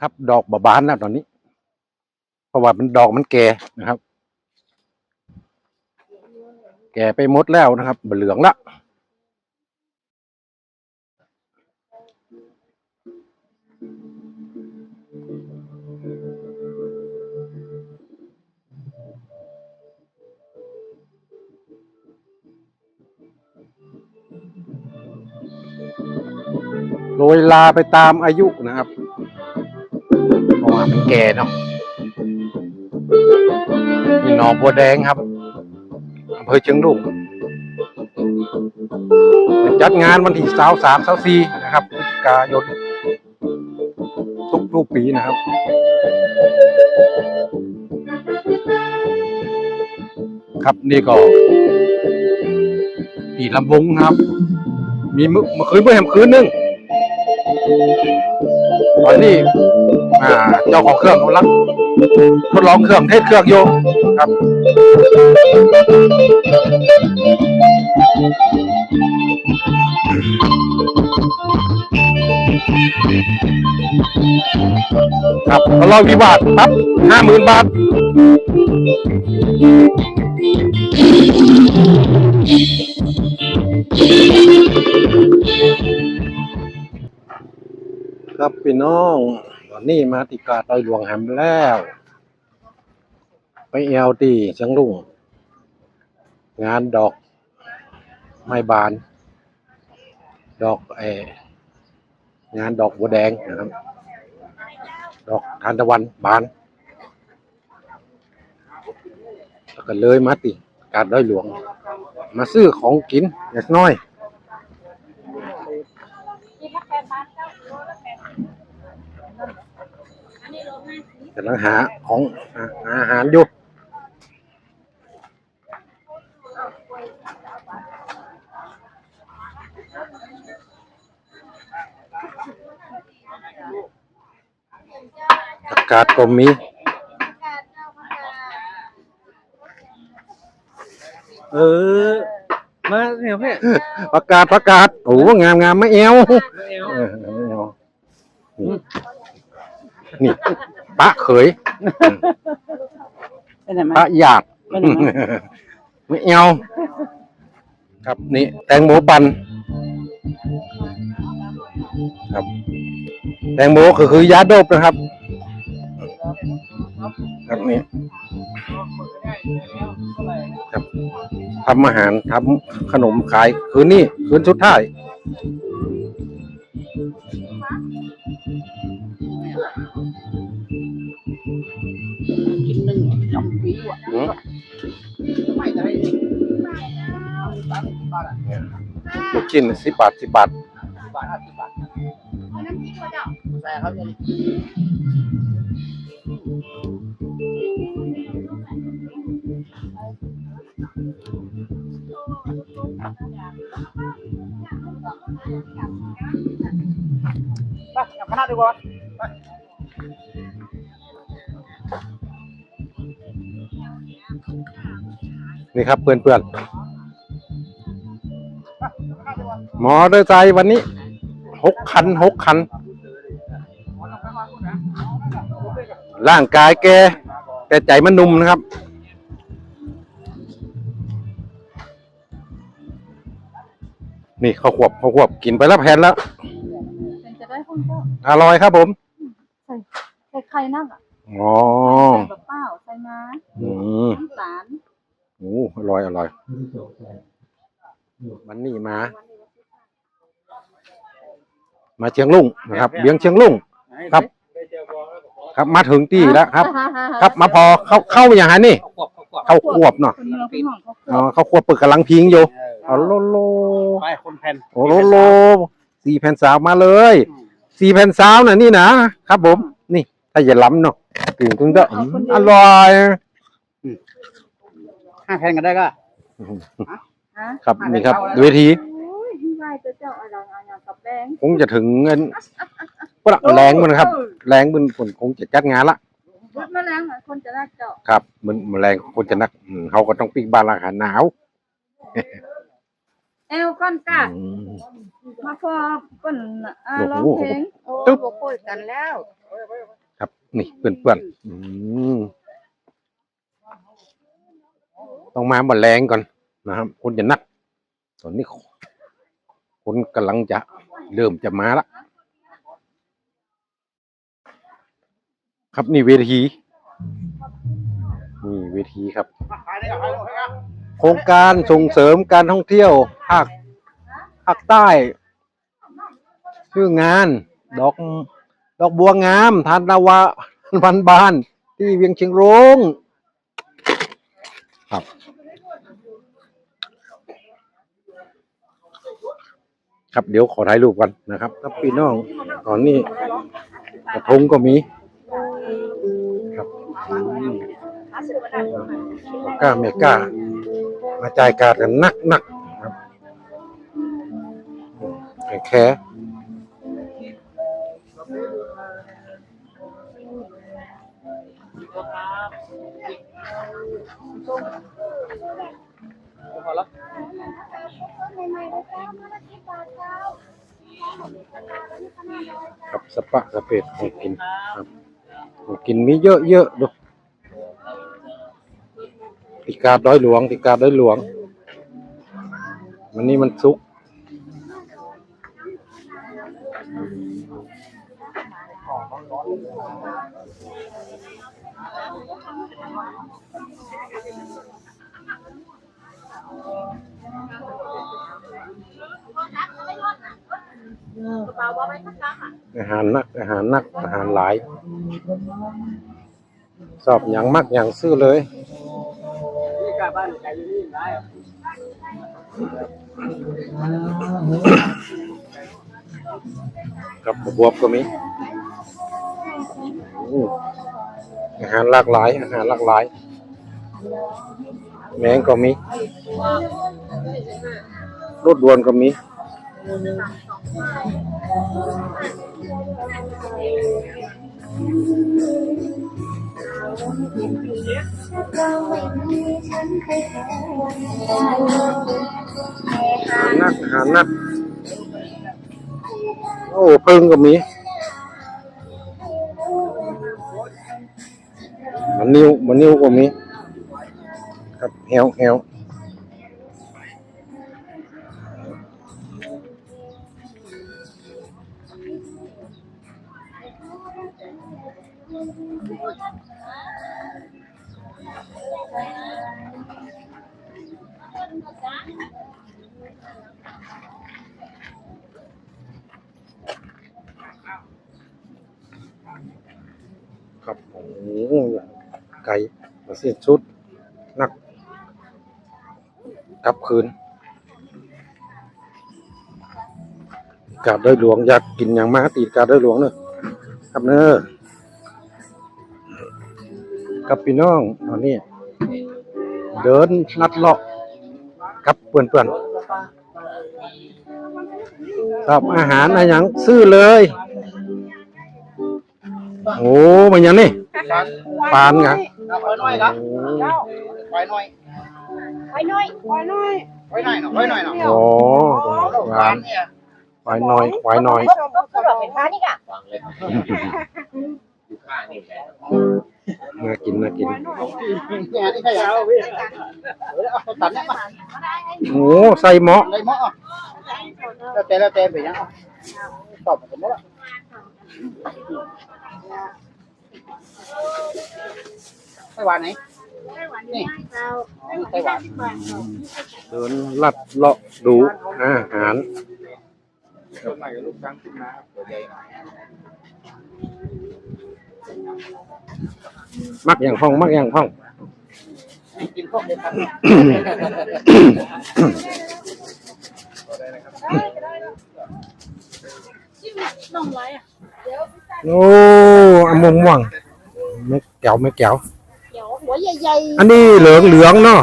ครับ ดอกบะบานนะตอนนี้ เพราะว่ามันดอกมันแก่นะครับ แก่ไปหมดแล้วนะครับเหลืองละโรยลาไปตามอายุนะครับ เพราะมันแก่เนาะนี่หนองบัวแดงครับอำเภอเชียงรุงจัดงานวันที่สาวสามสาวสี่นะครับพฤศจิกายนทุกทุกปีนะครับ ครับนี่ก็ปีลำวงครับ มีมือเมื่อคืนเมื่อแหมคืนนึงตอนนี้ อ่าเจ้าของเครื่องกำลังทดลองเครื่องเทสเครื่องอยู่ครับครับทดลองกี่บาทครับห้าหมื่นบาทครับพี่น้อง นนี้มาติกาดอยหลวงแหมแล้ว ไปเอลตีเชียงรุ่ง งานดอกไม้บาน ดอกเอองานดอกบัวแดงนะครับ ดอกทานตะวันบานแล้วก็เลยมาติกาดดอยหลวง มาซื้อของกินเล็กน้อย กำลังหาของหาหาอาหารอยู่อากาศก็มีเออ มาเนี่ยพี่ประกาศประกาศโอ้งามงามไม่เอวไม่เอาเออไม่เอว นี่นี่ปะเขยไปไหนมาปะหยาดไปไหนมาไม่เอวครับนี่แตงโมปันครับ แตงโมคือคือยาโดบนะครับ ครับนี่ครับทำอาหารทำขนมขายคืนนี้คืนสุดท้าย นหนึ่งสองปีว่ะอืมไม่ได้ลูกชิ้นสิบบาทสิบบาทสิบบาทห้าสิบบาทใส่เขาอย่างนี้ไปกลับคณะดีกว่า นี่ครับเพื่อนเพื่อนๆมอเตอร์ไซค์วันนี้หกคันหกคัน ร่างกายแกแต่ใจมันหนุ่มนะครับ นี่ข้าวขวบข้าวขวบกินไปแล้วแผ่นแล้วเป็นจะได้คนก็อร่อยครับผมใส่ใส่ไข่นั่งอะอ๋อ ใส่แบบเปล่าใส่ม้า อืม น้ำตาล โอ้อร่อยอร่อยวันนี้มา มาเชียงลุงนะครับเบียงเชียงลุงครับ ครับมาถึงที่แล้วครับ ครับมาพอเข้าเข้าอย่างไรนี่ขวบขวบเข้าควบเนาะคนเมืองคนหนองเขาอ๋อเข้าควบเปิดกำลังพิงอยู่เอาโลโลไปคนแผ่นโอ้โลโลสี่แผ่นสาวมาเลยสี่แผ่นสาวน่ะนี่นะครับผม นี่ถ้าอย่าล้ำเนาะถึงถึงเด้ออืมอร่อย ห้าแผ่นกันได้ก็ฮะครับนี่ครับเวทีโอ้ยไหวจะเจ้าอะไรอะไรกับแบงค์คงจะถึงเงินปะแรงมันครับ แรงมันผลคงจะจัดงานละรถมาแล้วอะคนจะรักเจ้าครับมันมันแรงคนจะนักอืมเขาก็ต้องปิกบ้านราคาหนาวเอวก้อนกะอืมมาพอก้นอ่าโอ้โหร้องเพลงโอ้ตึ๊บบอกคุยกันแล้วอครับนี่เปื่อนๆอืม ต้องมาบนแรงก่อนนะครับคนจะนัก ตอนนี้คนกำลังจะเริ่มจะมาละครับนี่เวทีนี่เวทีครับ โครงการส่งเสริมการท่องเที่ยวภาคภาคใต้ ชื่องานดอกดอกบัวงามทานตะวาพันบาน ที่เวียงเชียงรุ้งครับ ครับเดี๋ยวขอถ่ายรูปกันนะครับครับพี่น้องตอนนี้กระทงก็มีครับอืมกล้าเมกล้ามาจ่ายการกันนักนักครับแข่งแค่ ครับสปะสเปดของกินครับกินมีเยอะเยอะดูติกาด้อยหลวงติกาด้อยหลวงวันนี้มันซุกร์ เบาๆไปข้างล่างอะอาหารนัก อาหารนัก อาหารหลายสอบอย่างมากอย่างซื้อเลยครับบวบก็มีอาหารหลากหลาย อาหารหลากหลาย แมงก็มีรถด่วนก็มี นักอาหานักโอ้เพิ่งก็มีมันนิ้วมันนิ้วก็มีครับแฮวแฮว ครับโอ้โหไก่มาเสียชุด นักกลับคืนกาดด้วยหลวงอยากกินอย่างมากตีกาดด้วยหลวงเนอะครับเนอะ กับพี่น้องตอนนี้ เดินลัดเลาะกับเพื่อนๆครับอาหารอะไรอย่างซื้อเลย โอ้มันยังนี่ปานไง Quay nói đó, โอ้ quay nói, ไว้หน่อยไว้หน่อย quay này nó, quay này nó. โอ้หวาน Quán nè. ควายน้อยควายน้อยก็แบบเป็นพานี่ก่ะ น่ากินน่ากิน Nhà đi khai áo. Tôi tắn đấy mà. โอ้ใส่หม้อ Đây mỡ. Leo tè, leo tè về nhá. Tỏ một cái mỡ ạ. Cái bàn này. Nè. Đây, cái bàn. เดินลัดเลาะดูอาหาร มักอย่างห้อง มักอย่างห้อง Kim không đến thăm. น้องไว้อะโอ้อม่วงม่วงไม่แก้วไม่แก้วหัวใหญ่ๆอันนี้เหลืองเหลืองเนาะ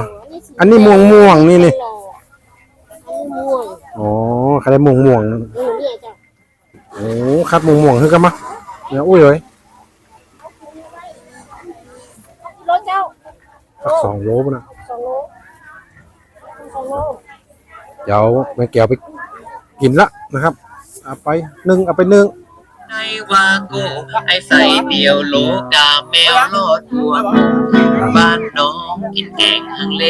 อันนี้ม่วงม่วงนี่นี่อันนี้ม่วงอ๋อคันม่วงม่วงโอ้คัดม่วงม่วงคือกันมะเนี่ยอุ้ยเอ้ย รถเจ้า สักสองโลป่ะนะสองโลสองโลเดี๋ยวไม่แก้วไปกินละนะครับเอาไปหนึ่งเอาไปหนึ่งเไอ้วาโกไอ้ใส่เดียวโลกาแมวรอดตัวบ้านน้องกินแกงฮังเล